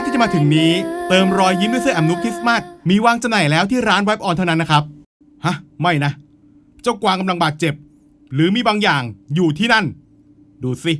สที่จะมาถึงนี้ เติมรอยยิ้มด้วยเสื้อแอมนุคริสต์มาสมีวางจำหน่ายแล้วที่ร้านไวบ์ออนเท่านั้นนะครับ ฮะ ไม่นะ เจ้ากวางกำลังบาดเจ็บ หรือมีบางอย่างอยู่ที่นั่น ดูสิ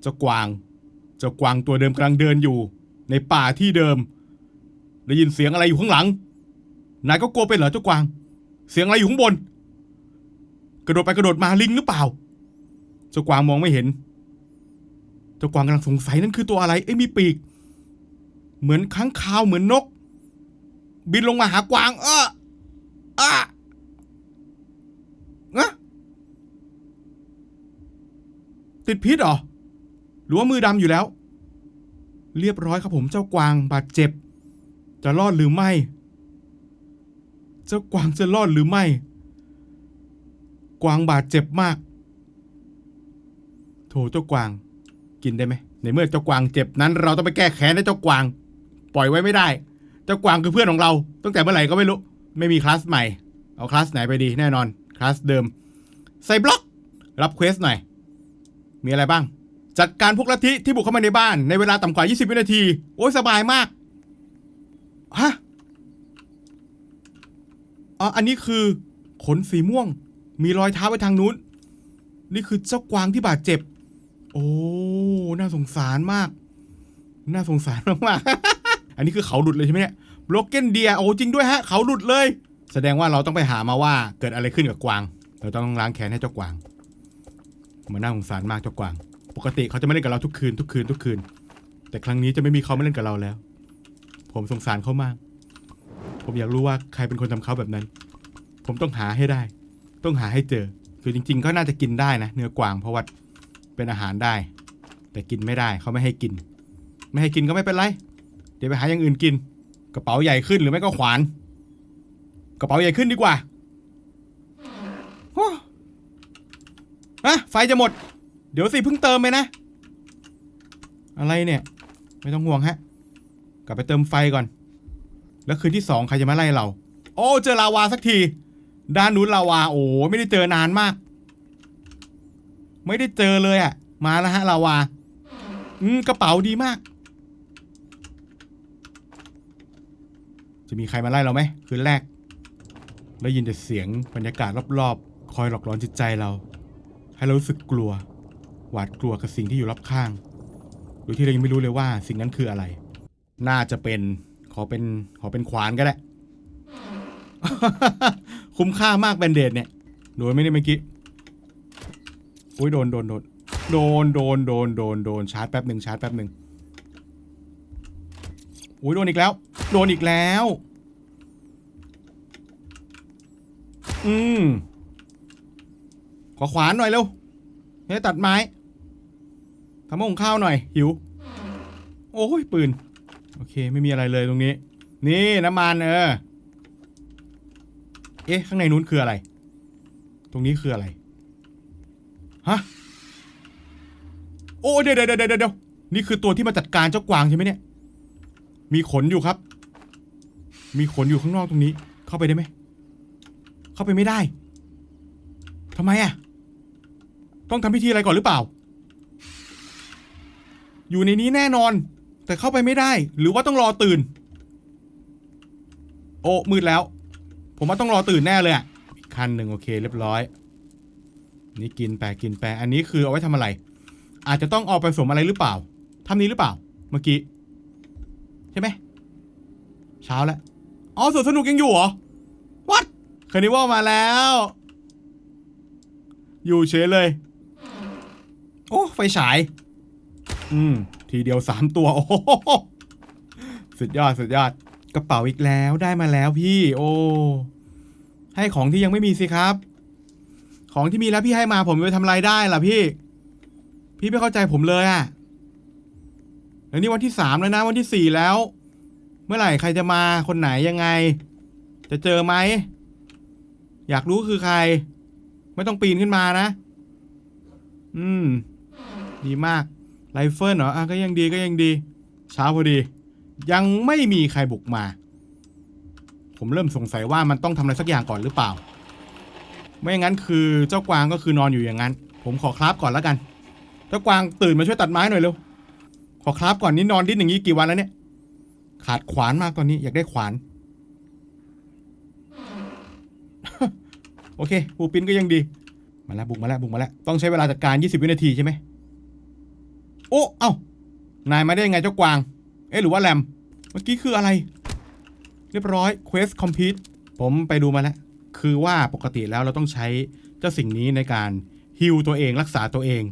เจ้ากวาง เจ้ากวางตัวเดิมกำลังเดินอยู่ ในป่าที่เดิม ได้ยินเสียงอะไรอยู่ข้างหลัง นายก็กลัวเป็นเหรอเจ้ากวาง เสียงอะไรอยู่ข้างบน กระโดดไปกระโดดมาลิงหรือเปล่า เจ้ากวางมองไม่เห็น เจ้ากวางกำลังสงสัยนั่นคือตัวอะไร เอ้ยมีปีก เหมือนค้างคาวเหมือนนก บินลงมาหากวาง เอออะอะติดพิษเหรอ หรือว่ามือดำอยู่แล้ว เรียบร้อยครับผมเจ้ากวางบาดเจ็บ จะรอดหรือไม่ เจ้ากวางจะรอดหรือไม่ กวางบาดเจ็บมาก โถเจ้ากวาง กินได้ไหมในเมื่อเจ้ากวางเจ็บนั้น เราต้องไปแก้แค้นให้เจ้ากวาง ปล่อยไว้ไม่ได้ เจ้ากวางคือเพื่อนของเรา ตั้งแต่เมื่อไหร่ก็ไม่รู้ ไม่มีคลาสใหม่ เอาคลาสไหนไปดีแน่นอนคลาสเดิม ใส่บล็อก รับเควสหน่อย มีอะไรบ้าง จัดการพวกลัทธิที่บุกเข้ามาในบ้านในเวลาต่ำกว่า 20 วินาที โอ้ยสบายมากฮะอ๋ออันนี้คือขนสีม่วง มีรอยเท้าไปทางนู้น นี่คือเจ้ากวางที่บาดเจ็บ โอ้ น่าสงสารมาก น่าสงสารมากๆ อันนี้คือเขาหลุดเลยใช่ไหมเนี่ยบล็อกเกนเดียโอ้จริงด้วยฮะ เขาหลุดเลย แสดงว่าเราต้องไปหามาว่าเกิดอะไรขึ้นกับกวาง เราต้องล้างแค้นให้เจ้ากวาง มันน่าสงสารมากเจ้ากวาง ปกติเขาจะไม่เล่นกับเราทุกคืนทุกคืนทุกคืน แต่ครั้งนี้จะไม่มีเขามาเล่นกับเราแล้ว ผมสงสารเขามาก ผมอยากรู้ว่าใครเป็นคนทำเขาแบบนั้น ผมต้องหาให้ได้ ต้องหาให้เจอ คือจริง ๆ ก็น่าจะกินได้นะ เนื้อกวางเพราะว่า เป็นอาหารได้ แต่กินไม่ได้เขาไม่ให้กิน ไม่ให้กินก็ไม่เป็นไร เดี๋ยวไปหาอย่างอื่นกิน กระเป๋าใหญ่ขึ้นหรือไม่ก็ขวาน กระเป๋าใหญ่ขึ้นดีกว่าฮะไฟจะหมด เดี๋ยวสิเพิ่งเติมไปนะ อะไรเนี่ย ไม่ต้องห่วงฮะ กลับไปเติมไฟก่อน แล้วคืนที่สองใครจะมาไล่เรา โอ้เจอลาวาสักที ด้านนู้นลาวาโอ้ไม่ได้เจอนานมาก ไม่ได้เจอเลยอะ่ะ มาแล้วฮะลาวาอืมกระเป๋าดีมาก จะมีใครมาไล่เราไหมคืนแรก ได้ยินแต่เสียงบรรยากาศรอบๆ คอยหลอกหลอนจิตใจเรา ให้เรารู้สึกกลัว หวาดกลัวกับสิ่งที่อยู่รอบข้าง โดยที่เรายังไม่รู้เลยว่า สิ่งนั้นคืออะไร น่าจะเป็นขอเป็นขอเป็นขวานก็ได้ คุ้มค่ามากแบนเดดเนี่ย โดนไม่ได้เมื่อกี้ อุ้ยโดนโดนโดนโดนโดนโดนโดนโดนชาร์จแป๊บหนึ่งชาร์จแป๊บหนึ่งอุ้ยโดนอีกแล้ว โดนอีกแล้ว อืมขอขวานหน่อยเร็วให้ตัดไม้ทำหม้อข้าวหน่อยหิว โอ้ยปืน โอเคไม่มีอะไรเลยตรงนี้ นี่น้ำมันเออ เอ๊ะ ข้างในนู้นคืออะไร ตรงนี้คืออะไร ฮะ โอ้เดี๋ยวเดี๋ยวเดี๋ยวเดี๋ยวนี่คือตัวที่มาจัดการเจ้ากวางใช่ไหมเนี่ย มีขนอยู่ครับ มีขนอยู่ข้างนอกตรงนี้ เข้าไปได้ไหม เข้าไปไม่ได้ ทำไมอะ ต้องทำพิธีอะไรก่อนหรือเปล่า อยู่ในนี้แน่นอน แต่เข้าไปไม่ได้ หรือว่าต้องรอตื่น โอ้มืดแล้ว ผมว่าต้องรอตื่นแน่เลยอะคันหนึ่งโอเค เรียบร้อย นี่กินแปะกินแปะอันนี้คือเอาไว้ทำอะไร อาจจะต้องเอาไปผสมอะไรหรือเปล่าทำนี้หรือเปล่า เมื่อกี้ใช่ไหมเช้าแล้วอ๋อสวนสนุกยังอยู่เหรอวัดคานิวัลมาแล้ว อยู่เฉยเลย โอ้ไฟฉาย อืม ทีเดียวสามตัวโอ้โหสุดยอดสุดยอดกระเป๋าอีกแล้วได้มาแล้วพี่ โอ้ให้ของที่ยังไม่มีสิครับ ของที่มีแล้วพี่ให้มาผมไปทำไรได้ล่ะพี่ พี่ไม่เข้าใจผมเลยอะแล้วนี่วันที่สามแล้วนะวันที่สี่แล้ว เมื่อไหร่ใครจะมาคนไหนยังไง จะเจอไหม อยากรู้คือใคร ไม่ต้องปีนขึ้นมานะ อืม ดีมากไรเฟิลเหรออะก็ยังดีก็ยังดีเช้าพอดี ยังไม่มีใครบุกมา ผมเริ่มสงสัยว่ามันต้องทำอะไรสักอย่างก่อนหรือเปล่า ไม่อย่างนั้นคือเจ้ากวางก็คือนอนอยู่อย่างนั้น ผมขอคราฟก่อนแล้วกันเจ้ากวางตื่นมาช่วยตัดไม้หน่อยเร็วขอคราฟก่อนนี่นอนดิ้นอย่างนี้กี่วันแล้วเนี่ย ขาดขวานมากตอนนี้อยากได้ขวาน โอเคปูปิ้นก็ยังดี มาแล้วบุกมาแล้วบุกมาแล้วต้องใช้เวลาจัดการ 20 วินาทีใช่ไหมโอ้เอ้านายมาได้ยังไงเจ้ากวาง เอ๊ะหรือว่าแรมเมื่อกี้คืออะไร เรียบร้อย Quest Complete ผมไปดูมาแล้ว คือว่าปกติแล้วเราต้องใช้เจ้าสิ่งนี้ในการฮิวตัวเองรักษาตัวเอง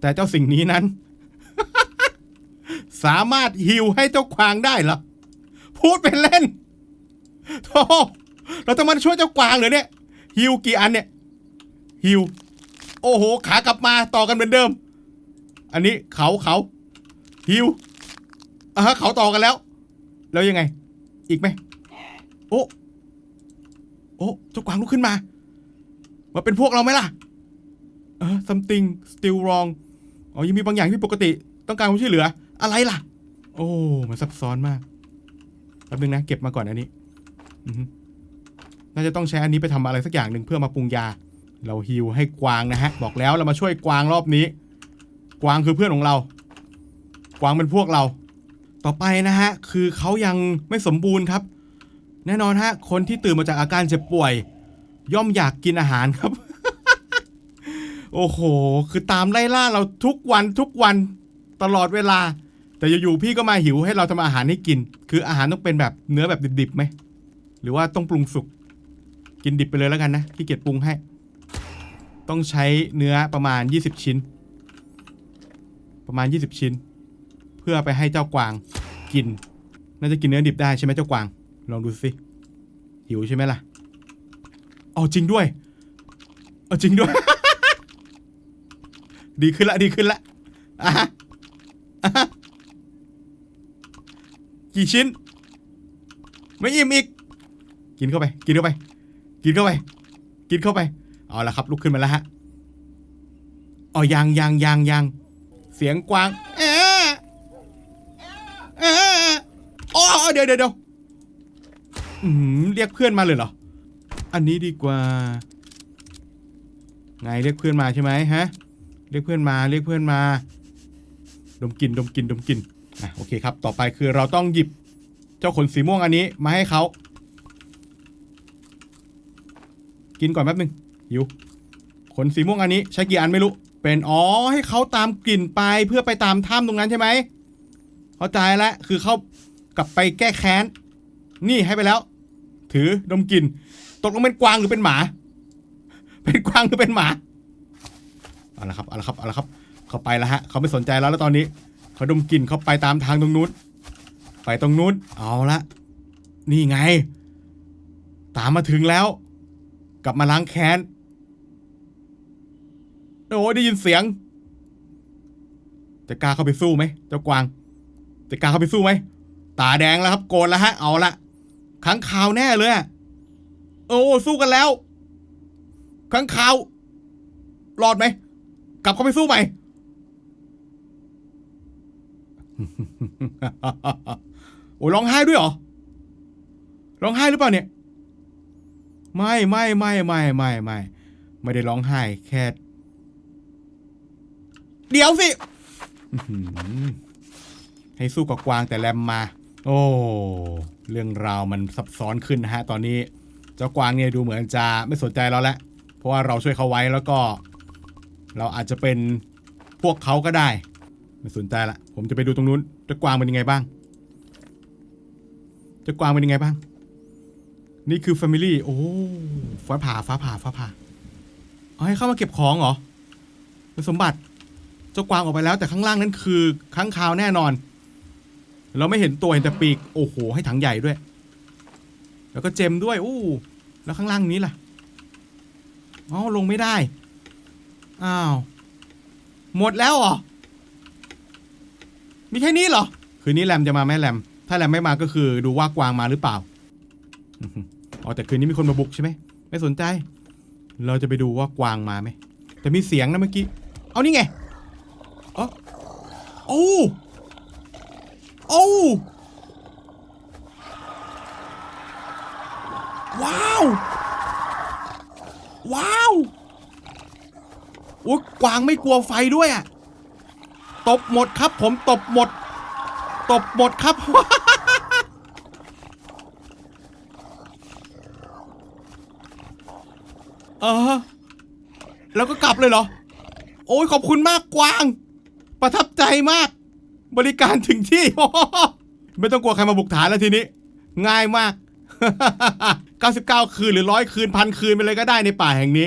แต่เจ้าสิ่งนี้นั้น สามารถฮิวให้เจ้ากวางได้เหรอพูดเป็นเล่นโธ่เราต้องมาช่วยเจ้ากวางเหรอเนี่ยฮิวกี่อันเนี่ยฮิวโอ้โห ขากลับมาต่อกันเหมือนเดิม อันนี้เขาเขาฮิวอะเขาต่อกันแล้ว แล้วยังไง อีกไหมโอ้ โอ้เจ้ากวางลุกขึ้นมา มาเป็นพวกเราไหมล่ะ เออ something still wrong อ๋อ ยังมีบางอย่างที่ปกติ ต้องการความช่วยเหลือ อะไรล่ะ โอ้ มันซับซ้อนมากแป๊บนึงนะ เก็บมาก่อนอันนี้ น่าจะต้องใช้อันนี้ไปทำอะไรสักอย่างหนึ่งเพื่อมาปรุงยา เราฮิวให้กวางนะฮะ บอกแล้วเรามาช่วยกวางรอบนี้ กวางคือเพื่อนของเรา กวางเป็นพวกเรา ต่อไปนะฮะ คือเขายังไม่สมบูรณ์ครับ แน่นอนฮะ คนที่ตื่นมาจากอาการเจ็บป่วย ย่อมอยากกินอาหารครับ โอ้โห คือตามไล่ล่าเราทุกวันทุกวันตลอดเวลา แต่อยู่ๆพี่ก็มาหิวให้เราทำอาหารให้กิน คืออาหารต้องเป็นแบบเนื้อแบบดิบๆไหมหรือว่าต้องปรุงสุกกินดิบไปเลยแล้วกันนะขี้เกียจปรุงให้ ต้องใช้เนื้อประมาณ 20 ชิ้น ประมาณ 20 ชิ้น เพื่อไปให้เจ้ากวางกิน น่าจะกินเนื้อดิบได้ใช่ไหมเจ้ากวาง ลองดูสิ หิวใช่ไหมล่ะ เอาจริงด้วย เอาจริงด้วย ดีขึ้นละดีขึ้นละอะฮะอะฮะกี่ชิ้น ไม่อิ่มอีก กินเข้าไป กินเข้าไป กินเข้าไป กินเข้าไป เอาละครับ ลุกขึ้นมาแล้วฮะอ๋อยังยังยังยังเสียงกวาง เอ๊ะเอ๊ะอ๋อเดี๋ยวเดี๋ยวเดี๋ยว อืมเรียกเพื่อนมาเลยเหรอ อันนี้ดีกว่า ไงเรียกเพื่อนมาใช่ไหมฮะ เรียกเพื่อนมาเรียกเพื่อนมา ดมกลิ่นดมกลิ่นดมกลินอะโอเคครับ ต่อไปคือเราต้องหยิบเจ้าขนสีม่วงอันนี้มาให้เขากินก่อนแป๊บนึงหิวขนสีม่วงอันนี้ใช้กี่อันไม่รู้ เป็นอ๋อให้เขาตามกลิ่นไปเพื่อไปตามถ้ำตรงนั้นใช่ไหมเข้าใจแล้วคือเขากลับไปแก้แค้น นี่ให้ไปแล้ว ถือดมกลิ่นตกลงเป็นกวางหรือเป็นหมา เป็นกวางหรือเป็นหมาเอาละครับเอาละครับเอาละครับ เขาไปแล้วฮะ เขาไม่สนใจแล้วแล้วตอนนี้ เขาดมกลิ่นเขาไปตามทางตรงนู้นไปตรงนู้นเอาละนี่ไง ตามมาถึงแล้ว กลับมาล้างแค้นโอ้ยได้ยินเสียง จะกล้าเข้าไปสู้ไหมเจ้ากวาง จะกล้าเข้าไปสู้ไหมตาแดงแล้วครับ โกนแล้วฮะ เอาละ ขังข่าวแน่เลยอะโอ้สู้กันแล้วขังข่าวรอดไหม กลับเข้าไปสู้ไหมโอ้ร้องไห้ด้วยเหรอ ร้องไห้หรือเปล่าเนี่ย ไม่ไม่ไม่ไม่ไม่ไม่ไม่ได้ร้องไห้แค่ เดี๋ยวสิ ให้สู้กับกวางแต่แรมมา โอ้ เรื่องราวมันซับซ้อนขึ้นนะฮะตอนนี้ เจ้ากวางเนี่ยดูเหมือนจะไม่สนใจเราแล้ว เพราะว่าเราช่วยเขาไว้แล้วก็ เราอาจจะเป็นพวกเขาก็ได้ ไม่สนใจละผมจะไปดูตรงนู้นเจ้ากวางเป็นยังไงบ้างเจ้ากวางเป็นยังไงบ้าง นี่คือ Family โอ้ฟ้าผ่าฟ้าผ่าฟ้าผ่าเอาให้เข้ามาเก็บของเหรอเป็นสมบัติเจ้ากวางออกไปแล้วแต่ข้างล่างนั้นคือค้างคาวแน่นอน เราไม่เห็นตัวเห็นแต่ปีก โอ้โห ให้ถังใหญ่ด้วย แล้วก็เจมด้วย อู้ แล้วข้างล่างนี้ล่ะ อ๋อ ลงไม่ได้ อ้าว หมดแล้วเหรอ มีแค่นี้เหรอ คืนนี้แรมจะมาไหมแรม ถ้าแรมไม่มาก็คือดูว่ากวางมาหรือเปล่า อ๋อ แต่คืนนี้มีคนมาบุกใช่ไหม ไม่สนใจ เราจะไปดูว่ากวางมาไหม แต่มีเสียงนะเมื่อกี้ เอานี่ไงเออโอ้โอ้ว้าว ว้าวโอ้ย กวางไม่กลัวไฟด้วยอะตบหมดครับ ผมตบหมด ตบหมดครับ เออ แล้วก็กลับเลยเหรอ โอ้ยขอบคุณมากกวาง ประทับใจมาก บริการถึงที่ ไม่ต้องกลัวใครมาบุกฐานแล้วทีนี้ ง่ายมาก 99 คืนหรือร้อยคืนพันคืนไปเลยก็ได้ในป่าแห่งนี้